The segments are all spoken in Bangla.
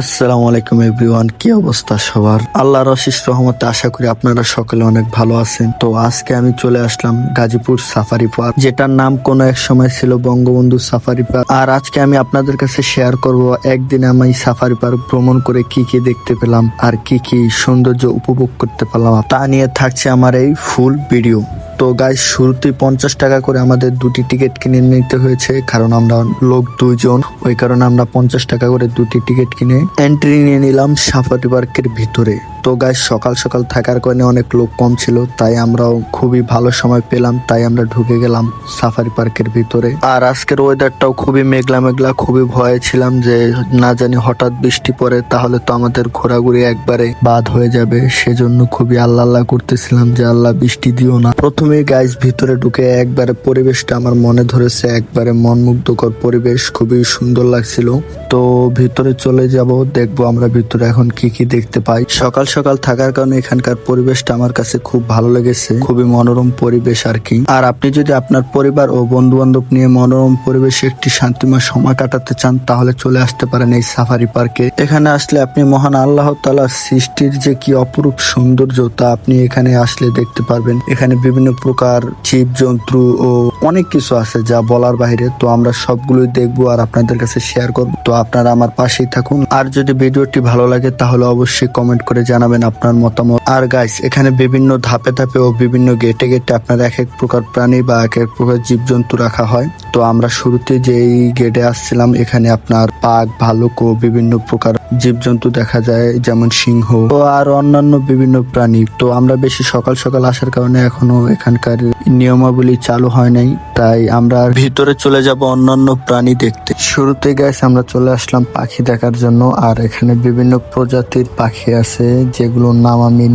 আসসালামু আলাইকুম, এভরিওয়ান। কি অবস্থা সবার? আল্লাহর অশিস রহমতে আশা করি আপনারা সকলে অনেক ভালো আছেন। তো আজকে আমি চলে আসলাম গাজীপুর সাফারি পার্ক, যেটার নাম কোনো এক সময় ছিল বঙ্গবন্ধু সাফারি পার্ক। আর আজকে আমি আপনাদের কাছে শেয়ার করব একদিন আমি সাফারি পার্ক ভ্রমণ করে কি কি দেখতে পেলাম আর কি কি সৌন্দর্য উপভোগ করতে পারলাম। তা নিয়ে থাকছে আমার এই ফুল ভিডিও। তো গাইজ শুরুতে পঞ্চাশ টাকা করে আমাদের দুটি টিকিট কিনে নিতে হয়েছে, কারণ আমরা লোক দুইজন। ওই কারণে আমরা পঞ্চাশ টাকা করে দুটি টিকিট কিনে এন্ট্রি নিয়ে নিলাম সাফারি পার্কের ভিতরে। তো গাইজ সকাল সকাল থাকার কারণে অনেক লোক কম ছিল, তাই আমরাও খুবই ভালো সময় পেলাম, তাই আমরা ঢুকে গেলাম সাফারি পার্কের ভিতরে। আর আজকের ওয়েদারটাও খুবই মেঘলা মেঘলা, খুবই ভয়ে ছিলাম যে না জানি হঠাৎ বৃষ্টি পড়ে, তাহলে তো আমাদের ঘোরাঘুরি একবারে বাদ হয়ে যাবে। সেজন্য খুবই আল্লাহ আল্লাহ করতেছিলাম যে আল্লাহ বৃষ্টি দিও না। প্রথমে গাইজ ভিতরে ঢুকে একবারে পরিবেশটা আমার মনে ধরেছে, একবারে মনমুগ্ধকর পরিবেশ, খুবই সুন্দর লাগছিল। তো ভিতরে চলে যাব, দেখব আমরা ভিতরে এখন কি কি দেখতে পাই। সকাল সকাল থাকার কারণে এখানকার পরিবেশটা আমার কাছে খুব ভালো লেগেছে। খুবই মনোরম পরিবেশ আর কি। আর আপনি যদি আপনার পরিবার ও বন্ধু বান্ধব নিয়ে মনোরম পরিবেশে একটি শান্তিময় সময় কাটাতে চান, তাহলে চলে আসতে পারেন এই সাফারি পার্কে। এখানে আসলে আপনি মহান আল্লাহ তালা সৃষ্টির যে কি অপরূপ সৌন্দর্য তা আপনি এখানে আসলে দেখতে পারবেন। এখানে বিভিন্ন প্রকার জীব জন্তু ও অনেক কিছু আছে যা বলার বাইরে। তো আমরা সবগুলোই দেখব আর আপনাদের কাছে শেয়ার করব। তো আপনারা আমার পাশেই থাকুন। আর যদি ভিডিওটি ভালো লাগে, তাহলে অবশ্যই কমেন্ট করে জানাবেন আপনার মতামত। আর গাইস এখানে বিভিন্ন ধাপে ধাপে ও বিভিন্ন গেটে গেটে আপনার এক এক প্রকার প্রাণী বা এক এক প্রকার জীবজন্তু রাখা হয়। তো আমরা শুরুতে যেই গেটে আসছিলাম, এখানে আপনার বাঘ, ভালুক ও বিভিন্ন প্রকার জীবজন্তু দেখা যায়, যেমন সিংহ ও আর অন্যান্য বিভিন্ন প্রাণী। তো আমরা বেশি সকাল সকাল আসার কারণে এখনও এখানকার নিয়মাবলী চালু হয় নাই। তাই আমরা ভিতরে চলে যাব অন্যান্য প্রাণী দেখতে। শুরুতে গ্যাস আমরা চলে আসলাম পাখি দেখার জন্য। আর এখানে বিভিন্ন প্রজাতির পাখি আছে যেগুলোর নাম আমি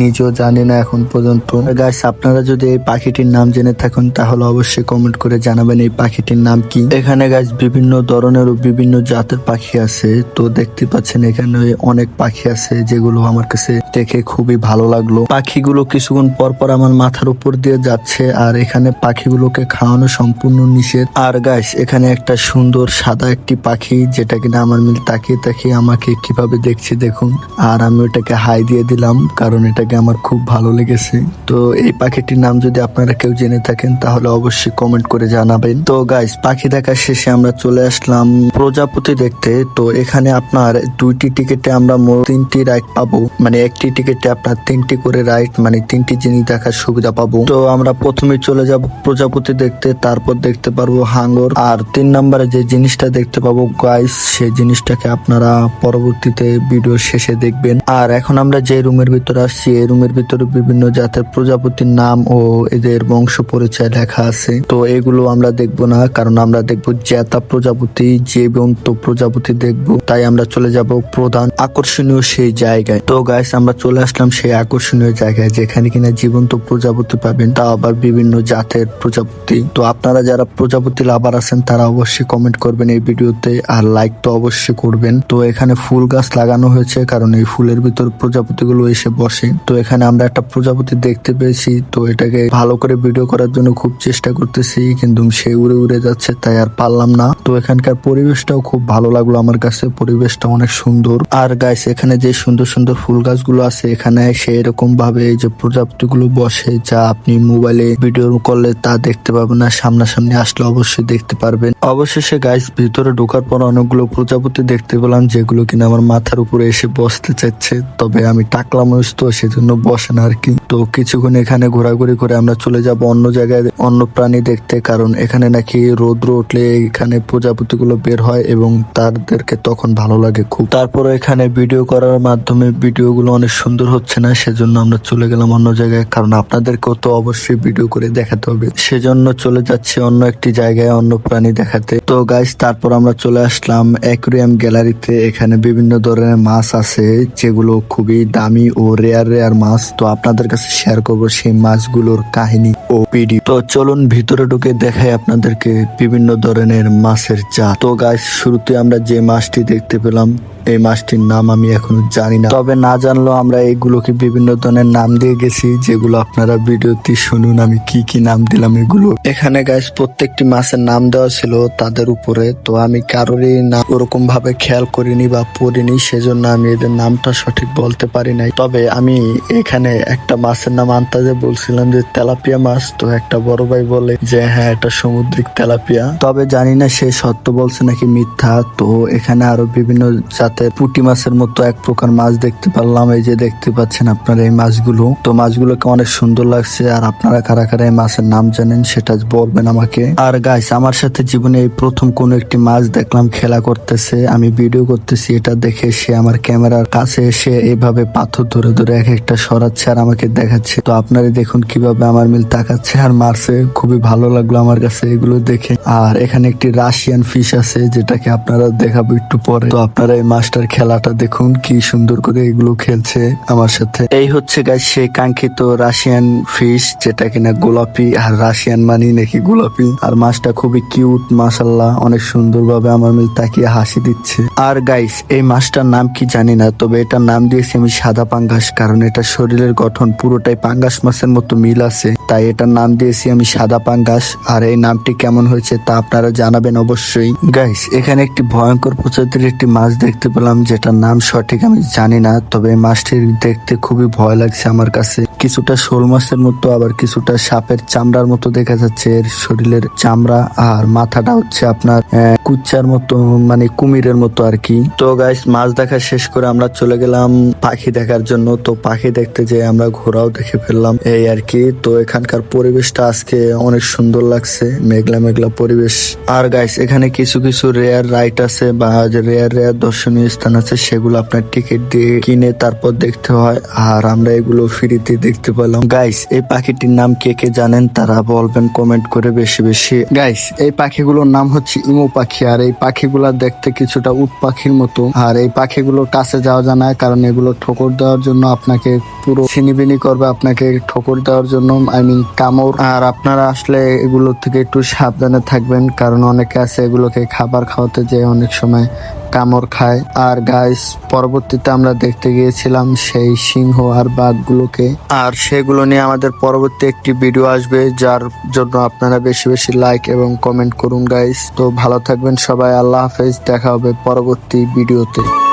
নিজেও জানি না এখন পর্যন্ত। গাইস আপনারা যদি এই পাখিটির নাম জেনে থাকেন, তাহলে অবশ্যই কমেন্ট করে জানাবেন এই পাখিটির নাম কি। এখানে গাইস বিভিন্ন ধরনের ও বিভিন্ন জাতের পাখি আছে। তো দেখতে পাচ্ছেন এখানে অনেক পাখি আছে, যেগুলো আমার কাছে দেখে খুবই ভালো লাগল। পাখিগুলো কিছুক্ষণ পর পর আমার মাথার উপর দিয়ে যাচ্ছে, আর এখানে পাখিগুলোকে খাওয়ানো সম্পূর্ণ নিষেধ। আর গাইস এখানে একটা সুন্দর সাদা একটি পাখি, যেটা কিনা আমার মিল তাকিয়ে তাকিয়ে আমাকে কীভাবে দেখছে দেখুন। আর আমি ওটাকে হাই দিয়ে দিলাম, কারণ এটাকে আমার খুব ভালো লেগেছে। তো এই পাখিটির নাম যদি আপনারা কেউ জেনে থাকেন, তাহলে অবশ্যই কমেন্ট করে জানাবেন। তো গাইস পাখি দেখার শেষে আমরা চলে আসলাম প্রজাপতি দেখতে। তো এখানে আপনার দুইটি টিকিটে আমরা তিনটি রাইড পাবো। মানে একটি টিকিটে আপনার তিনটি করে রাইড মানে তিনটি জিনিস দেখার সুবিধা পাবো। তো আমরা প্রথমে চলে যাব প্রজাপতি দেখতে, তারপর দেখতে পারব হাঙ্গর। আর তিন নম্বরে যে জিনিসটা দেখতে পাবো গাইস সেই জিনিসটাকে আপনারা পরবর্তীতে ভিডিও শেষে দেখবেন। আর এখন আমরা যে রুমের ভিতরে আসছি, এই রুমের ভিতরে বিভিন্ন জাতের প্রজাপতির নাম ও এদের বংশ পরিচয় লেখা আছে। তো এগুলো আমরা দেখব না, কারণ আমরা দেখব জেতা প্রজাপতি, জীবন্ত প্রজাপতি দেখব। তাই আমরা চলে যাব প্রধান আকর্ষণীয় সেই জায়গায়। তো গাইস আমরা চলে আসলাম সেই আকর্ষণীয় জায়গায়, যেখানে কিনা জীবন্ত প্রজাপতি পাবেন, তা আবার বিভিন্ন জাতের প্রজাপতি। তো আপনারা যারা প্রজাপতি লাভার আছেন, তারা অবশ্যই কমেন্ট করবেন এই ভিডিওতে, আর লাইক তো অবশ্যই করবেন। তো এখানে ফুল গাছ লাগানো হয়েছে, কারণ এই ফুলের ভিতর প্রজাপতিগুলো এসে বসে। তো এখানে আমরা একটা প্রজাপতি দেখতে পেয়েছি। তো এটাকে ভালো করে ভিডিও করার জন্য খুব চেষ্টা করতেছি, কিন্তু সে উড়ে উড়ে যাচ্ছে, তাই আর পারলাম না। তো এখানকার পরিবেশটাও খুব ভালো লাগল আমার কাছে, পরিবেশটা অনেক সুন্দর। আর গাইস এখানে যে সুন্দর সুন্দর ফুল গাছগুলো আছে, এখানে সেই রকম ভাবে যে প্রজাপতিগুলো বসে, যা আপনি মোবাইলে ভিডিও করলে তা দেখতে পাবেন না সামনাসামনি আসলে অবশ্যই দেখতে পারবেন। অবশেষে গাইস ভিতরে ঢোকার পর অনেকগুলো প্রজাপতি দেখতে পেলাম, যেগুলো কিনা আমার মাথার উপরে এসে বসতে চাচ্ছে তবে আমি টাকলাম মানুষ তো সেজন্য বসে না আর কি। তো কিছুক্ষণ এখানে ঘোরাঘুরি করে আমরা চলে যাব অন্য জায়গায় অন্য প্রাণী দেখতে, কারণ এখানে নাকি রৌদ্র উঠলে এখানে প্রজাপতিগুলো বের হয় এবং তাদেরকে তখন ভালো লাগে খুব। তারপরে এখানে ভিডিও করার মাধ্যমে ভিডিওগুলো অনেক সুন্দর হচ্ছে না, সেজন্য আমরা চলে গেলাম অন্য জায়গায়, কারণ আপনাদেরকেও তো অবশ্যই ভিডিও করে দেখাতে হবে। সেজন্য চলে যাচ্ছে অন্য একটি জায়গায় অন্য প্রাণী দেখাতে। তো গাইস তারপর আমরা চলে আসলাম অ্যাকুরিয়াম গ্যালারিতে, এখানে বিভিন্ন ধরনের মাছ আছে, যেগুলো খুবই দামি ও রেয়ার রেয়ার মাছ। তো আপনাদের কাছে শেয়ার করব সেই মাছগুলোর কাহিনী ও ভিডিও তো চলুন ভিতরে ঢুকে দেখাই আপনাদেরকে বিভিন্ন ধরনের মাছের জাত। তো গাছ শুরুতে আমরা যে মাছটি দেখতে পেলাম এই মাছটির নাম আমি এখনও জানি না। তবে না জানলেও আমরা এইগুলোকে বিভিন্ন ধরনের নাম দিয়ে গেছি, যেগুলো আপনারা ভিডিওতে শুনুন, আমি কি কি নাম দিলাম এগুলো। এখানে গাইস প্রত্যেকটি মাছের নাম দেওয়া ছিল তাদের উপরে, তো আমি কারোরই নাম ওরকম ভাবে খেয়াল করিনি বা পড়িনি, সেজন্য আমি এদের নামটা সঠিক বলতে পারি নাই। তবে আমি এখানে একটা মাছের নাম আন্তাজে বলছিলাম যে তেলাপিয়া মাছ, তো একটা বড় ভাই বলে যে হ্যাঁ এটা সামুদ্রিক তেলাপিয়া। তবে জানি না সে সত্য বলছে নাকি মিথ্যা, তো এখানে আরও বিভিন্ন জাতের পুঁটি মাছের মতো এক প্রকার মাছ দেখতে পারলাম। এই যে দেখতে পাচ্ছেন আপনারা এই মাছগুলো। তো মাছগুলোকে অনেক সুন্দর লাগছে। আর আপনারা কারা কারা এই মাছের নাম জানেন সেটা বলবেন আমাকে। আর গাইস আমার সাথে জীবনে এই প্রথম কোন একটি মাছ দেখলাম, খেলা করতেছে। আমি ভিডিও করতেছি, এটা দেখে সে আমার ক্যামেরার কাছে এসে এইভাবে পাথর ধরে ধরে এক একটা সরাচ্ছে আর আমাকে দেখাচ্ছে। তো আপনারা দেখুন কীভাবে আমার মিল তাকাচ্ছে আর মারছে। খুবই ভালো লাগল আমার কাছে এগুলো দেখে। আর এখানে একটি রাশিয়ান ফিশ আছে, যেটাকে আপনারা দেখাবো একটু পরে। তো আপনারা এই মাছটার খেলাটা দেখুন, কি সুন্দর করে এগুলো খেলছে আমার সাথে। এই হচ্ছে গাছ সেই কাঙ্ক্ষিত রাশিয়ান ফিশ যেটা কিনা গোলাপি আর রাশিয়ান মানি নাকি গোলাপি। আর মাছটা খুবই কিউট মাসাল্লাহ অনেক সুন্দর ভাবে আমার মিল তাকিয়ে হাসি দিচ্ছে। আর গাইস এই মাছটার নাম কি জানি না, তবে এটার নাম দিয়েছি আমি সাদা পাঙ্গাস, কারণ এটা শরীরের গঠন পুরোটাই পাঙ্গাস মাছের মতো মিল আছে। তাই এটার নাম দিয়েছি আমি সাদা পাঙ্গাস, আর এই নামটি কেমন হয়েছে তা আপনারা জানাবেন অবশ্যই। গাইস এখানে একটি ভয়ঙ্কর প্রজাতির একটি মাছ দেখতে পেলাম যেটার নাম সঠিক আমি জানি না, তবে মাছটি দেখতে খুবই ভয় লাগছে আমার কাছে। কিছুটা শোল মাছের মতো, আবার কিছুটা সাপের চামড়ার মতো দেখা যাচ্ছে। এর শরীরের চামড়া আর মাথাটা হচ্ছে আপনার কুচ্চার মতো মানে কুমিরের মতো আর কি। তো গাইস মাছ দেখা শেষ করে আমরা চলে গেলাম পাখি দেখার জন্য। তো পাখি দেখতে যে আমরা ঘোরাও দেখে ফেললাম এই আর কি। তো এখানকার পরিবেশটা আজকে অনেক সুন্দর লাগছে, মেঘলা মেঘলা পরিবেশ। আর গাইস এখানে কিছু কিছু রেয়ার রাইট আছে বা রেয়ার রেয়ার দর্শনীয় স্থান আছে, সেগুলো আপনার টিকিট দিয়ে কিনে তারপর দেখতে হয়। আর আমরা এগুলো ফ্রিতে দেখতে পেলাম। গাইস এই পাখিটির নাম কে কে জানেন? তারা বলবেন কমেন্ট করে বেশি বেশি। গাইস এই পাখিগুলোর নাম হচ্ছে ইমো পাখি। আর এই পাখিগুলা দেখতে কিছুটা উট পাখির মতো। আর এই পাখিগুলোর কাছে যাওয়া যায় না, কারণ এগুলো ঠোকর দেওয়ার জন্য আপনাকে পুরো ছিনিবিনি করবে, আপনাকে ঠোকর দেওয়ার জন্য আই মিন কামড়। আর আপনারা আসলে এগুলো থেকে একটু সাবধানে থাকবেন, কারণ অনেকে আছে এগুলোকে খাবার খাওয়াতে যে অনেক সময় কামড় খায়। আর গাইস পরবর্তীতে আমরা দেখতে গিয়েছিলাম সেই সিংহ আর বাঘগুলোকে। আর সেগুলো নিয়ে আমাদের পরবর্তী একটি ভিডিও আসবে, যার জন্য আপনারা বেশি বেশি লাইক এবং কমেন্ট করুন গাইস তো ভালো থাকবেন সবাই, আল্লাহ হাফেজ, দেখা হবে পরবর্তী ভিডিওতে